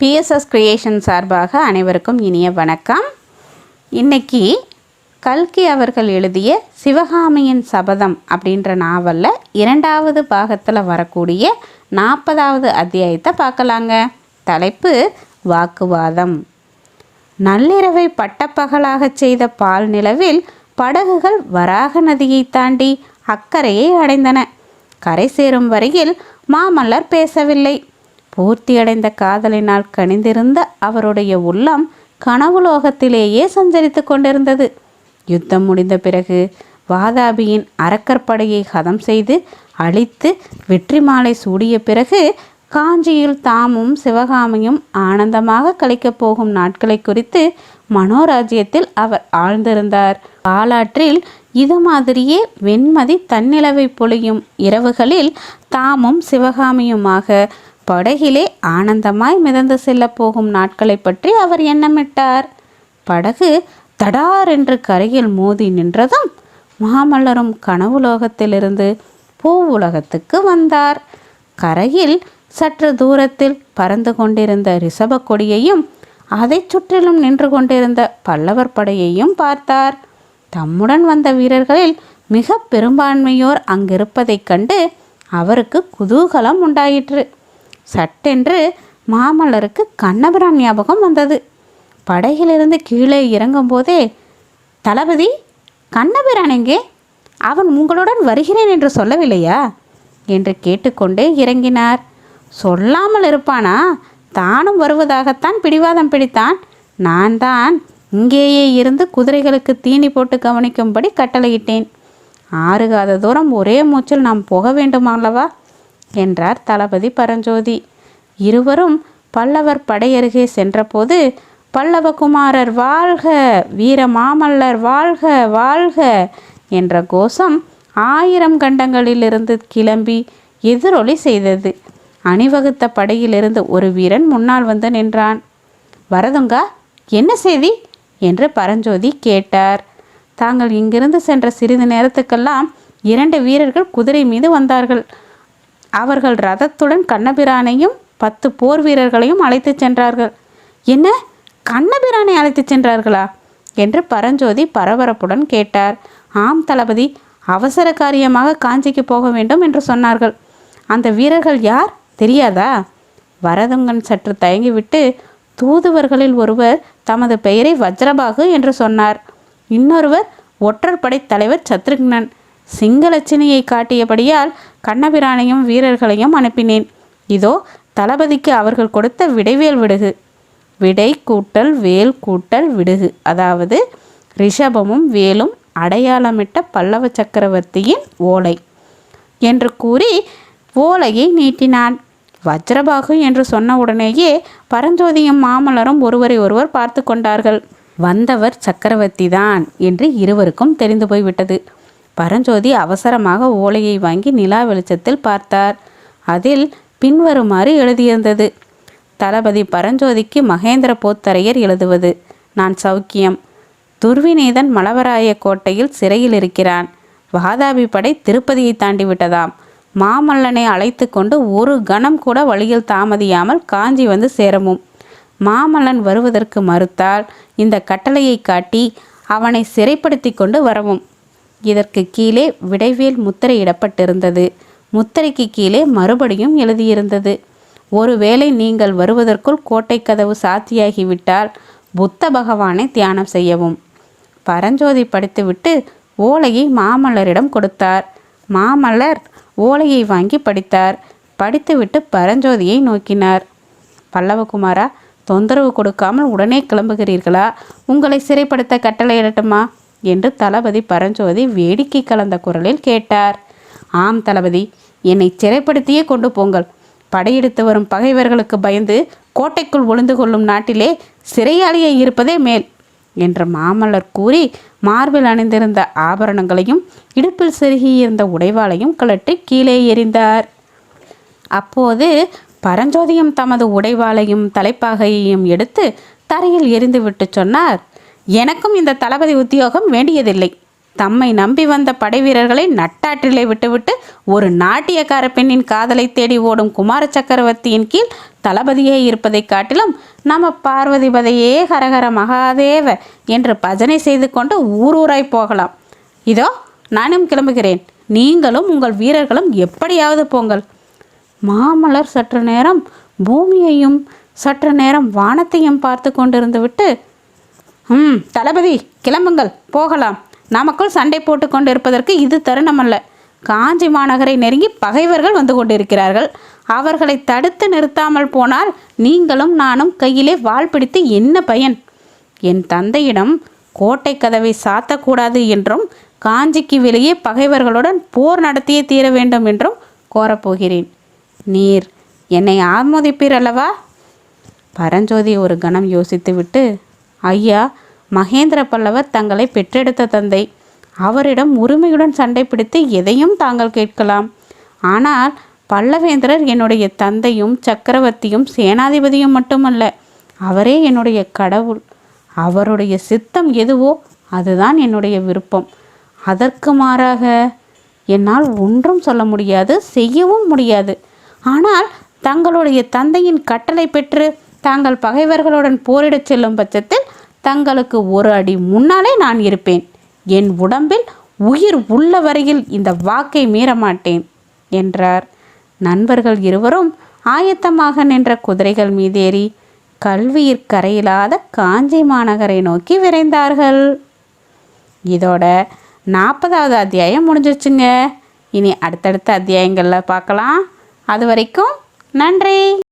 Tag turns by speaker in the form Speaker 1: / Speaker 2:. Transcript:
Speaker 1: BSS creation சார்பாக அனைவருக்கும் இனிய வணக்கம். இன்னைக்கு கல்கி அவர்கள் எழுதிய சிவகாமியின் சபதம் அப்படின்ற நாவலில் இரண்டாவது பாகத்தில் வரக்கூடிய நாற்பதாவது அத்தியாயத்தை பார்க்கலாங்க. தலைப்பு வாக்குவாதம். நள்ளிரவை பட்டப்பகலாகச் செய்த பால் நிலவில் படகுகள் வராக நதியை தாண்டி அக்கறையை அடைந்தன. கரை சேரும் வரையில் மாமல்லர் பேசவில்லை. பூர்த்தியடைந்த காதலினால் கனிந்திருந்த அவருடைய உள்ளம் கனவுலோகத்திலேயே சஞ்சரித்து கொண்டிருந்தது. யுத்தம் முடிந்த பிறகு வாதாபியின் அரக்கற்படையை ஹதம் செய்து அழித்து வெற்றி மாலை சூடிய பிறகு காஞ்சியில் தாமும் சிவகாமியும் ஆனந்தமாக கழிக்கப் போகும் நாட்களை குறித்து மனோராஜ்யத்தில் அவர் ஆழ்ந்திருந்தார். பாலாற்றில் இது மாதிரியே வெண்மதி தன்னிலவை பொழியும் இரவுகளில் தாமும் சிவகாமியுமாக படகிலே ஆனந்தமாய் மிதந்து செல்ல போகும் நாட்களை பற்றி அவர் எண்ணமிட்டார். படகு தடார் என்று கரையில் மோதி நின்றதும் மாமல்லரும் கனவுலோகத்திலிருந்து பூவுலகத்துக்கு வந்தார். கரையில் சற்று தூரத்தில் பறந்து கொண்டிருந்த ரிஷப கொடியையும் அதைச் சுற்றிலும் நின்று கொண்டிருந்த பல்லவர் படையையும் பார்த்தார். தம்முடன் வந்த வீரர்களில் மிக பெரும்பான்மையோர் அங்கிருப்பதைக் கண்டு அவருக்கு குதூகலம் உண்டாயிற்று. சட்டென்று மாமல்லருக்கு கண்ணபிரான் ஞாபகம் வந்தது. படகிலிருந்து கீழே இறங்கும்போதே தளபதி கண்ணபிரான் எங்கே? அவன் உங்களுடன் வருகிறேன் என்று சொல்லவில்லையா? என்று கேட்டுக்கொண்டே இறங்கினார். சொல்லாமல் இருப்பானா? தானும் வருவதாகத்தான் பிடிவாதம் பிடித்தான். நான் தான் இங்கேயே இருந்து குதிரைகளுக்கு தீனி போட்டு கவனிக்கும்படி கட்டளையிட்டேன். ஆறுகாத தூரம் ஒரே மூச்சில் நாம் போக வேண்டுமல்லவா? என்றார் தளபதி பரஞ்சோதி. இருவரும் பல்லவர் படையருகே சென்றபோது பல்லவகுமாரர் வாழ்க வீர மாமல்லர் வாழ்க வாழ்க என்ற கோஷம் ஆயிரம் கண்டங்களிலிருந்து கிளம்பி எதிரொலி செய்தது. அணிவகுத்த படையிலிருந்து ஒரு வீரன் முன்னால் வந்து நின்றான். வரதுங்கா என்ன செய்தி? என்று பரஞ்சோதி கேட்டார். தாங்கள் இங்கிருந்து சென்ற சிறிது நேரத்துக்கெல்லாம் இரண்டு வீரர்கள் குதிரை மீது வந்தார்கள். அவர்கள் ரதத்துடன் கண்ணபிரானையும் பத்து போர் வீரர்களையும் அழைத்துச் சென்றார்கள். என்ன? கண்ணபிரானை அழைத்துச் சென்றார்களா? என்று பரஞ்சோதி பரபரப்புடன் கேட்டார். ஆம் தளபதி அவசர காரியமாக காஞ்சிக்கு போக வேண்டும் என்று சொன்னார்கள். அந்த வீரர்கள் யார்? தெரியாதா? வரதுங்கன் சற்று தயங்கிவிட்டு தூதுவர்களில் ஒருவர் தமது பெயரை வஜ்ரபாகு என்று சொன்னார். இன்னொருவர் ஒற்றர் படைத் தலைவர் சத்ருக்னன். சிங்களச்சினியை காட்டியபடியால் கண்ணபிரானையும் வீரர்களையும் அனுப்பினேன். இதோ தளபதிக்கு அவர்கள் கொடுத்த விடைவேல் விடுகு. விடை கூட்டல் வேல் கூட்டல் விடுகு. அதாவது ரிஷபமும் வேலும் அடையாளமிட்ட பல்லவ சக்கரவர்த்தியின் ஓலை என்று கூறி ஓலையை நீட்டினான். வஜ்ரபாகு என்று சொன்ன உடனேயே பரஞ்சோதியும் மாமல்லரும் ஒருவரை ஒருவர் பார்த்து கொண்டார்கள். வந்தவர் சக்கரவர்த்தி தான் என்று இருவருக்கும் தெரிந்து போய்விட்டது. பரஞ்சோதி அவசரமாக ஓலையை வாங்கி நிலா வெளிச்சத்தில் பார்த்தார். அதில் பின்வருமாறு எழுதியிருந்தது. தளபதி பரஞ்சோதிக்கு மகேந்திர போத்தரையர் எழுதுவது நான் சௌக்கியம். துர்விநீதன் மலவராய கோட்டையில் சிறையில் இருக்கிறான். வாதாபி படை திருப்பதியை தாண்டி விட்டதாம். மாமல்லனை அழைத்து கொண்டு ஒரு கணம் கூட வழியில் தாமதியாமல் காஞ்சி வந்து சேரவும் மாமல்லன் வருவதற்கு மறுத்தால் இந்த கட்டளையை காட்டி அவனை சிறைப்படுத்தி கொண்டு வரவும். இதற்கு கீழே விடைவேல் முத்திரையிடப்பட்டிருந்தது. முத்திரைக்கு கீழே மறுபடியும் எழுதியிருந்தது. ஒருவேளை நீங்கள் வருவதற்குள் கோட்டை கதவு சாத்தியாகிவிட்டால் புத்த பகவானை தியானம் செய்யவும். பரஞ்சோதி படித்துவிட்டு ஓலையை மாமல்லரிடம் கொடுத்தார். மாமல்லர் ஓலையை வாங்கி படித்தார். படித்துவிட்டு பரஞ்சோதியை நோக்கினார். பல்லவகுமாரா தொந்தரவு கொடுக்காமல் உடனே கிளம்புகிறீர்களா? உங்களை சிறைப்படுத்த கட்டளையிடட்டுமா? என்று தளபதி பரஞ்சோதி வேடிக்கை கலந்த குரலில் கேட்டார். ஆம் தளபதி. என்னை சிறைப்படுத்தியே கொண்டு போங்கள். படையெடுத்து வரும் பகைவர்களுக்கு பயந்து கோட்டைக்குள் ஒளிந்து கொள்ளும் நாட்டிலே சிறையாளியை இருப்பதே மேல் என்று மாமல்லர் கூறி மார்பில் அணிந்திருந்த ஆபரணங்களையும் இடுப்பில் செருகியிருந்த உடைவாளையும் கழற்றி கீழே எறிந்தார். அப்போது பரஞ்சோதியும் தமது உடைவாளையும் தலைப்பாகையையும் எடுத்து தரையில் எறிந்துவிட்டு சொன்னார். எனக்கும் இந்த தளபதி உத்தியோகம் வேண்டியதில்லை. தம்மை நம்பி வந்த படை வீரர்களை நட்டாற்றிலே விட்டுவிட்டு ஒரு நாட்டியக்கார பெண்ணின் காதலை தேடி ஓடும் குமார சக்கரவர்த்தியின் கீழ் தளபதியே இருப்பதைக் காட்டிலும் நம்ம பார்வதிபதையே ஹரஹர மகாதேவ என்று பஜனை செய்து கொண்டு ஊரூராய் போகலாம். இதோ நானும் கிளம்புகிறேன். நீங்களும் உங்கள் வீரர்களும் எப்படியாவது போங்கள். மாமலர் சற்று நேரம் பூமியையும் சற்று நேரம் வானத்தையும் பார்த்து கொண்டிருந்து விட்டு ம் தளபதி கிளம்புங்கள் போகலாம். நமக்குள் சண்டை போட்டு கொண்டு இருப்பதற்கு இது தருணமல்ல. காஞ்சி மாநகரை நெருங்கி பகைவர்கள் வந்து கொண்டிருக்கிறார்கள். அவர்களை தடுத்து நிறுத்தாமல் போனால் நீங்களும் நானும் கையிலே வாள் பிடித்து என்ன பயன்? என் தந்தையிடம் கோட்டை கதவை சாத்தக்கூடாது என்றும் காஞ்சிக்கு வெளியே பகைவர்களுடன் போர் நடத்தியே தீர வேண்டும் என்றும் கோரப்போகிறேன். நீர் என்னை ஆமோதிப்பீர் அல்லவா? பரஞ்சோதி ஒரு கணம் யோசித்துவிட்டு ஐயா மகேந்திர பல்லவர் தங்களை பெற்றெடுத்த தந்தை. அவரிடம் உரிமையுடன் சண்டை பிடித்து எதையும் தாங்கள் கேட்கலாம். ஆனால் பல்லவேந்திரர் என்னுடைய தந்தையும் சக்கரவர்த்தியும் சேனாதிபதியும் மட்டுமல்ல அவரே என்னுடைய கடவுள். அவருடைய சித்தம் எதுவோ அதுதான் என்னுடைய விருப்பம். அதற்கு மாறாக என்னால் ஒன்றும் சொல்ல முடியாது செய்யவும் முடியாது. ஆனால் தங்களுடைய தந்தையின் கட்டளை பெற்று தாங்கள் பகைவர்களுடன் போரிடச் செல்லும் பட்சத்தில் தங்களுக்கு ஒரு அடி முன்னாலே நான் இருப்பேன். என் உடம்பில் உயிர் உள்ள வரையில் இந்த வாக்கை மீறமாட்டேன் என்றார். நண்பர்கள் இருவரும் ஆயத்தமாக நின்ற குதிரைகள் மீதேறி கல்வியிற் கரையில்லாத காஞ்சி மாநகரை நோக்கி விரைந்தார்கள். இதோட நாற்பதாவது அத்தியாயம் முடிஞ்சிச்சுங்க இனி அடுத்தடுத்த அத்தியாயங்களில் பார்க்கலாம். அது வரைக்கும் நன்றி.